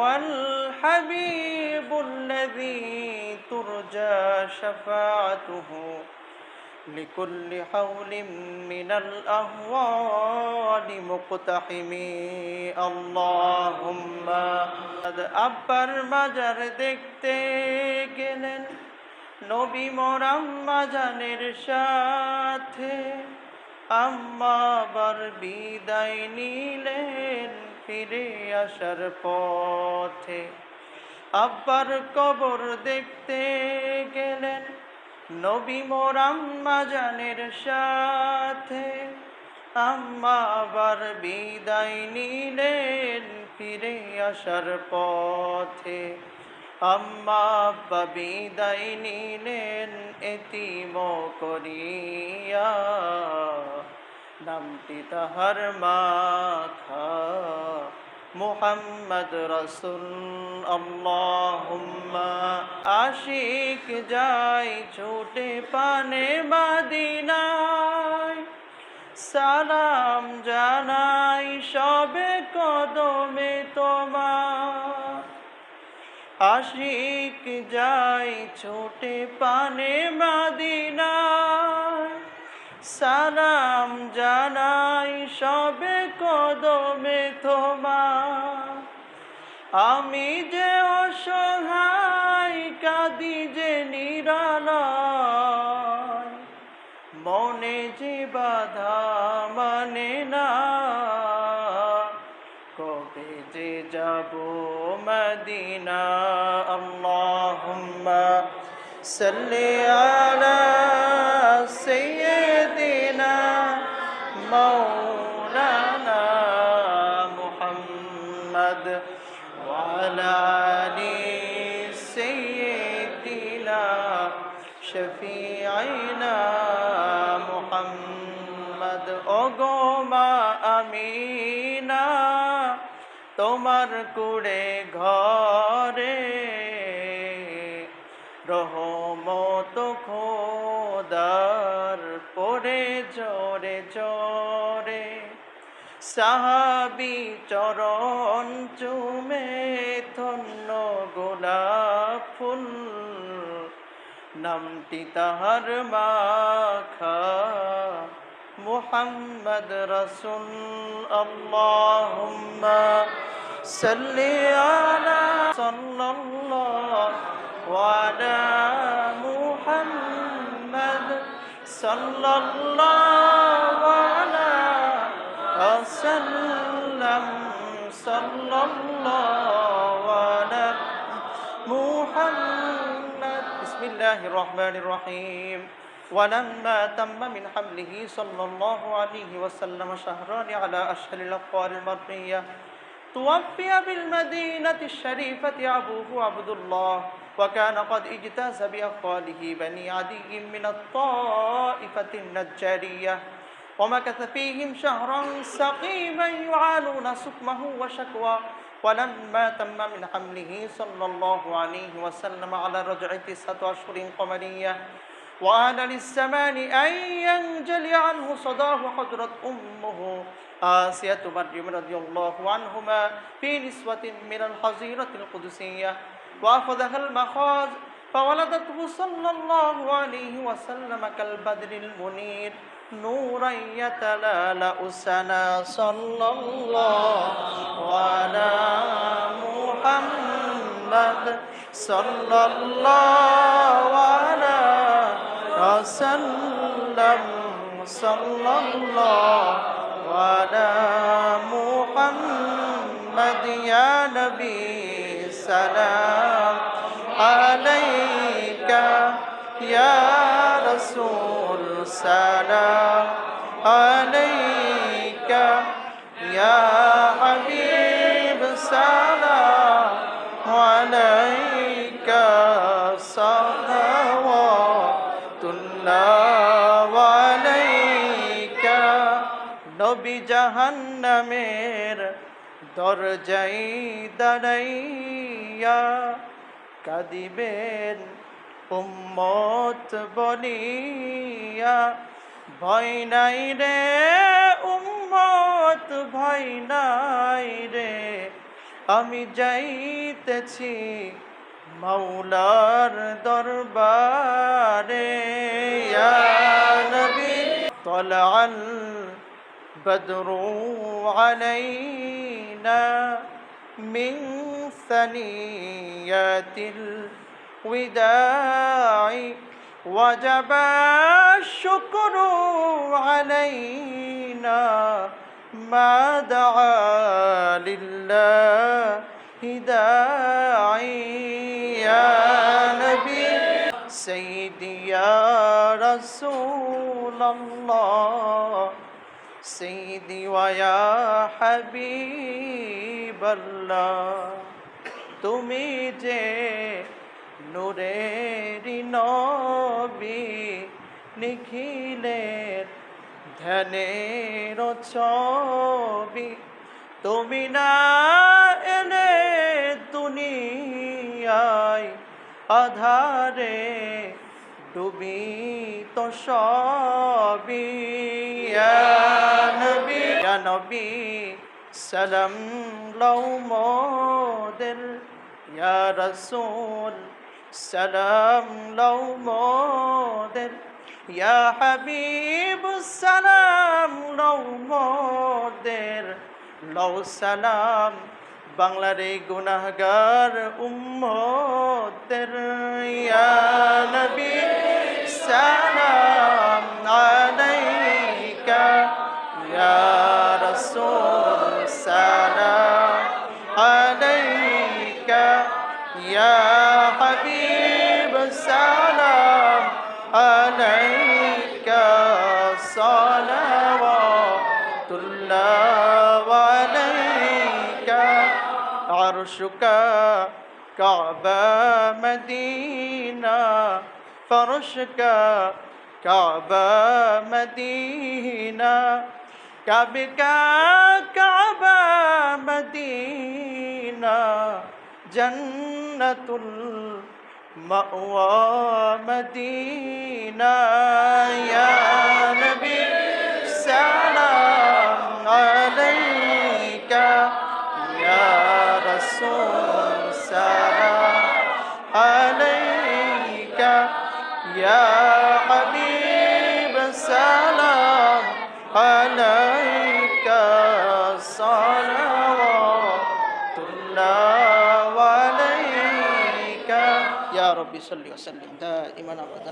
والحبيب الذي ترجى شفاعته لكل حول من الأهوال مقتحم اللهم আব্বার মাজার দেখতে গেলেন নবী মোরাম মাজানের সাথে আম্মা আবার বিদায় নিলেন ফিরে আসার পথে আব্বার কবর দেখতে গেলেন নবী মোরাম মাজানের সাথে। আম্মা আবার বিদায় নিলেন ফিরে আসার পথে। আম্মা আব্বা বিদায় নিলেন এতিম করিয়া নামটি তাহার মাথা। মুহাম্মদ রসুল, আল্লাহুম্মা। আশিক যাই ছোটে পানে মাদিনায়। সালাম জানাই সবে কদমে তোমার। আশিক যাই ছোটে পানে মাদিনায়। সালাম জানাই সবে কদমে তোমার। আমি যে অসহায়, কাঁদি যে নিরালয়। মনে যে বাধা মানে না। কবে যে যাব মদিনা? আল্লাহুম্মা সাল্লি আলা মাওলানা মুহাম্মদ وعلى آل سيدنا شفيعنا محمد ওগোমা আমিনা তোমার কুড়ে ঘরে রহমত খোদার পরে জোরে জোরে, সাহাবি চরণ চুমে ধন্য গোলাপ ফুল, নামটি তাহার মাখা মুহাম্মদ রসুল আল্লাহুম্মা সাল্লি আলা সাল্লাল্লাহু আলা মুহাম্মদ صلى الله على وسلم صلى الله على محمد بسم الله الرحمن الرحيم. ولما تم من حمله صلى الله عليه وسلم شهران على أشهر الأقوال المرئية توفي بالمدينة الشريفة أبوه عبد الله. وكان قد اجتاز بأقواله بني عدي من الطائفة النجارية ومكث فيهم شهرا سقيما يعانون سقمه وشكوى ولما تم من حمله صلى الله عليه وسلم على رجع تسعة أشهر قمرية وآن للزمان أن ينجلي عنه صداه حضرت أمه آسية مريم رضي الله عنهما في نسوة من الحظيرة القدسية وأخذها المخاض فولدته صلى الله عليه وسلم كالبدر المنير. نورا يتلالأ سنا صلى الله على محمد. صلى الله على وسلم. صلى الله على محمد يا نبي سلام. عليك يا حبيب سلام عليك صلوات الله عليك নবী জাহান্নামের দরজাই দাঁড়াইয়া কাঁদিবেন উম্মত বলিয়া ভয় নাই রে উম্মত ভয় নাই রে আমি যাইতেছি মাওলার দরবারে ইয়া নবী طلع البدر علينا من ثنيات الوداع وجب الشكر علينا ما دعا لله داعي يا نبي سيدي يا رسول الله سيدي ويا حبيب الله তুমি যে নূরেরি নবী নিখিলের ধ্যানের ছবি। তুমি না এলে দুনিয়ায় আধারে ডুবি তো ইয়া নবী, সালাম লও মোদের। ইয়া রাসূল সালাম লও মোদের ইয়া হাবিব সালাম লও মোদের লও সালাম বাংলার এই গুনাহগার উম্মতের। ইয়া নবী, সালাম আলাইকা। ইয়া রাসূল, সালাম আলাইকা। ইয়া عرشك كعبة مدينة فرشك كعبة مدينة كعبك كعبة مدينة جنة المأوى مدينة سلام عليك يا حبيب سلام عليك صلوات الله عليك يا رب صل وسلم دائما ابدا